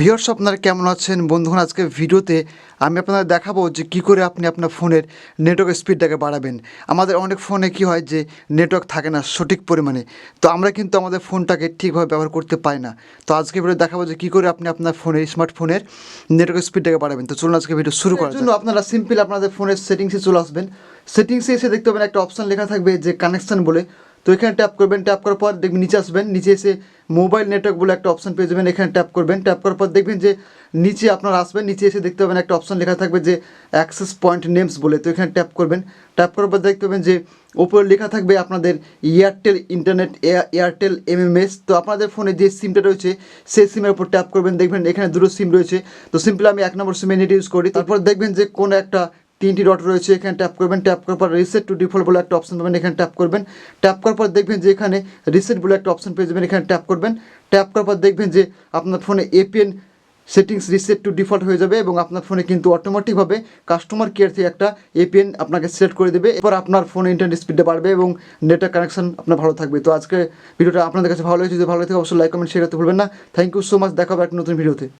Viewers আপনারা কেমন আছেন? বন্ধুগণ আজকে ভিডিওতে আমি আপনাদের দেখাবো যে কী করে আপনি আপনার ফোনের নেটওয়ার্ক স্পিডটাকে বাড়াবেন। আমাদের অনেক ফোনে কি হয় যে নেটওয়ার্ক থাকে না সঠিক পরিমাণে। তো আমরা কিন্তু আমাদের ফোনটাকে ঠিকভাবে ব্যবহার করতে পারি না। তো আজকে ভিডিও দেখাবো যে কী করে আপনি আপনার ফোনের স্মার্টফোনের নেটওয়ার্ক স্পিডটাকে বাড়াবেন। তো চলুন আজকে ভিডিও শুরু করার জন্য আপনারা সিম্পল আপনাদের ফোনের সেটিংসে চলে আসবেন। সেটিংসে এসে দেখতে পাবেন একটা অপশন লেখা থাকবে যে কানেকশান বলে। তো এখানে ট্যাপ করবেন ট্যাপ করার পর দেখবেন নিচে আসবেন, নিচে এসে মোবাইল নেটওয়ার্ক বলে একটা অপশন পেয়ে যাবেন, এখানে ট্যাপ করবেন ট্যাপ করার পর দেখবেন যে নিচে আপনারা আসবেন, নিচে এসে দেখতে পাবেন একটা অপশন লেখা থাকবে যে অ্যাক্সেস পয়েন্ট নেমস বলে, তো এখানে ট্যাপ করবেন ট্যাপ করার পর দেখতে পাবেন যে ওপরে লেখা থাকবে আপনাদের এয়ারটেল ইন্টারনেট এয়ারটেল এমএমএস তো আপনাদের ফোনে যে সিমটা রয়েছে, সেই সিমের উপর ট্যাপ করবেন, দেখবেন এখানে দুটো সিম রয়েছে, তো সিম্পল আমি এক নম্বর সিমে নেট ইউজ করি, তারপর দেখবেন যে কোনো একটা তিনটি ডট রয়েছে, এখানে ট্যাপ করবেন ট্যাপ করার পর রিসেট টু ডিফল্ট বলে একটা অপশন পাবেন, এখানে ট্যাপ করবেন। ট্যাপ করার পর দেখবেন যে এখানে রিসেট বলে একটা অপশন পেয়ে যাবেন, এখানে ট্যাপ করবেন। ট্যাপ করার পর দেখবেন যে আপনার ফোনে APN settings reset to default হয়ে যাবে এবং আপনার ফোনে কিন্তু অটোমেটিকভাবে কাস্টমার কেয়ার থেকে একটা এপিএন আপনাকে সেট করে দেবে। এরপর আপনার ফোনে ইন্টারনেট স্পিডটা বাড়বে এবং নেটওয়ার্ক কানেকশন আপনার ভালো থাকবে। তো আজকে ভিডিওটা আপনাদের কাছে ভালো হয়েছে যদি ভালো লাগে অবশ্যই লাইক কমেন্ট শেয়ার করতে ভুলবেন না। থ্যাংক ইউ সো মাচ দেখা হবে একটা নতুন ভিডিওতে।